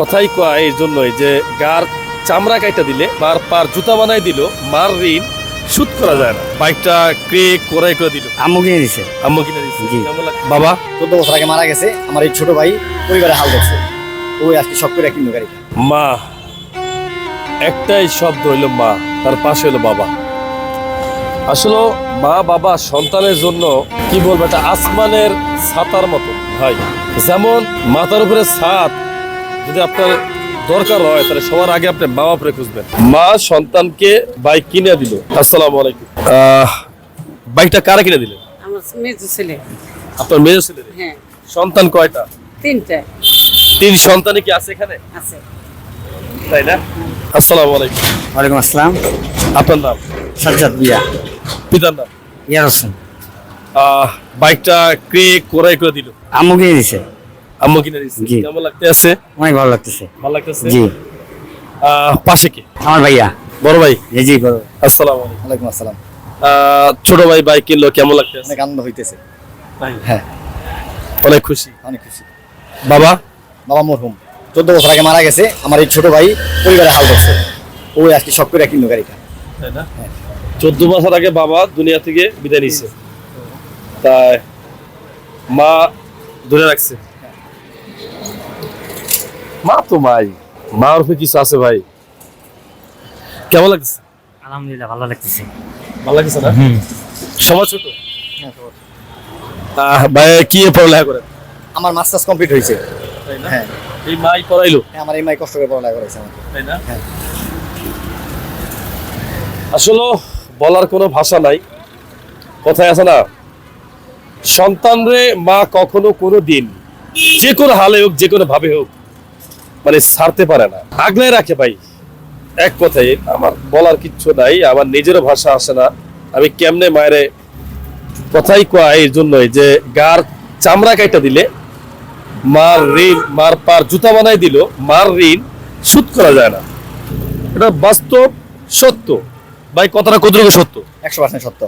কথাই কয় এই জন্যই যে গার চামড়া কাইটা দিলে মার পার জুতা বানাই দিল মার ঋণ সুদ করা যায় না। বাইকটা ক্রে করাই করে দিল। আম্মু কিনে দিছে। আম্মু কিনে দিচ্ছে জি। বাবা? চোদ্দ বছর আগে মারা গেছে আমার এই ছোট ভাই পরিবারে হাল ধরছে। ওই আজকে সব করে কিনলো গাড়িটা। মা একটাই শব্দ হইল মা তার পাশে হলো বাবা। আসলে মা বাবা সন্তানের জন্য কি বলব এটা আসমানের ছাতার মতো ভাই। যেমন মাথার উপরে ছাদ যদি আপনার দরকার হয় তাহলে সবার আগে আপনি মা বাপরে খুঁজবেন। মা সন্তানকে বাইক কিনে দিল। আসসালামু আলাইকুম। আহ, বাইকটা কারা কিনে দিলেন? আমার মেজো ছেলে। আপনার মেয়ে ছেলে? হ্যাঁ। সন্তান কয়টা? তিনটা। তিন সন্তানই কি আছে এখানে? আছে। তাই না? আসসালামু আলাইকুম। ওয়ালাইকুম আসসালাম। আপনার নাম? সাজ্জাদ বিয়া পিতার নাম? ইয়ার হোসেন। বাইকটা ক্রে কোরাই করে দিল? আম্মু কিনে দিছে। আম্মু কিনে দিচ্ছে জি। কেমন লাগতে আছে? অনেক ভালো লাগতেছে। ভালো লাগতেছে? জি। আহ, পাশে কে? আমার ভাইয়া। বড় ভাই? জি জি বড় আসসালামু আলাইকুম। ওয়ালাইকুম আসসালাম। আহ, ছোট ভাই বাইক কিনলো কেমন লাগতে আছে? অনেক আনন্দ হইতেছে। হ্যাঁ। অনেক খুশি। অনেক খুশি। বাবা? বাবা মরহুম। চোদ্দ বছর আগে মারা গেছে। আমার এই ছোট ভাই পরিবারে হাল ধরছে। ওই আজকে সব করে কিনলো গাড়িটা। তাই না? চোদ্দ বছর আগে বাবা দুনিয়া থেকে বিদায় নিছে। তাই মা ধরে রাখছে। মা তো মাই মা ওরফে কিছু আছে ভাই। কেমন লাগছে আলহামদুলিল্লাহ ভালো লাগতেছে। ভালো লাগছে না? সবার ছোট? ভাই কি পড়ালেখা করে আমার মাস্টার্স কমপ্লিট হয়েছে। হ্যাঁ। এই মাই পড়াইলো? হ্যাঁ, আমার এই মাই কষ্ট করে পড়ালেখা করেছে আমাকে। তাই না? হ্যাঁ। আসলে বলার কোনো ভাষা নাই। কথায় আছে না সন্তানরে মা কখনো কোনো দিন যে কোনো হালে হোক যে কোনো ভাবে হোক মানে ছাড়তে পারে না। আগলে রাখে ভাই। এক কথায় আমার বলার কিচ্ছু নাই আমার নিজেরও ভাষা আসে না। আমি কেমনে মায়েরে কথাই কয় এই জন্যই যে গার চামড়া কাইটা দিলে মার ঋণ মার পার জুতা বানাই দিল মার ঋণ সুদ করা যায় না। এটা বাস্তব সত্য। ভাই কথাটা কতটুকু সত্য? একশো পার্সেন্ট সত্য।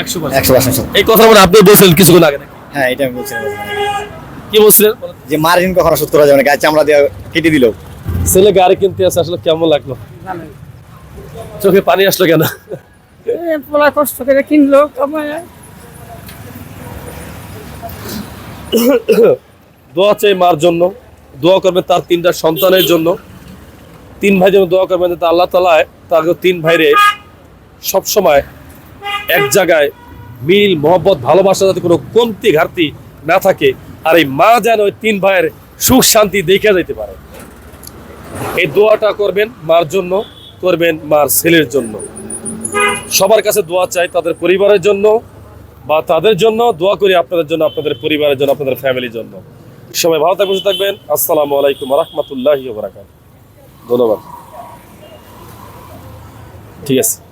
একশো একশো পার্সেন্ট সত্য। এই কথা মানে আপনি বলছিলেন কিছুক্ষণ আগে হ্যাঁ এটা আমি বলছিলাম। কি বলছিলেন? যে মার ঋণ কখনো শোধ করা যাবে? না গায়ে চামড়া দিয়ে কেটে দিল। ছেলে গাড়ি কিনতে আসে আসলে কেমন লাগল? চোখে পানি আসলো কেন? পোলা কষ্ট করে কিনলো কামায়। দোয়া চাই মার জন্য দোয়া করবেন তার তিনটা সন্তানের জন্য। তিন ভাই যেন দোয়া করবেন যাতে আল্লাহ তালায় তাকে তিন ভাইরে সবসময় এক জায়গায় মিল মহব্বত ভালোবাসা যাতে কোনো কমতি ঘাটতি না থাকে। আর এই মা যেন ওই তিন ভাইয়ের সুখ শান্তি দেখে যেতে পারে। এই দোয়াটা করবেন মার জন্য, করবেন মার ছেলের জন্য। সবার কাছে দোয়া চাই তাদের পরিবারের জন্য বা তাদের জন্য, দোয়া করি আপনাদের জন্য, আপনাদের পরিবারের জন্য, আপনাদের ফ্যামিলির জন্য। সবাই ভালো থাকবেন থাকবেন। আসসালামু আলাইকুম রহমতুল্লাহ ধন্যবাদ। ঠিক আছে।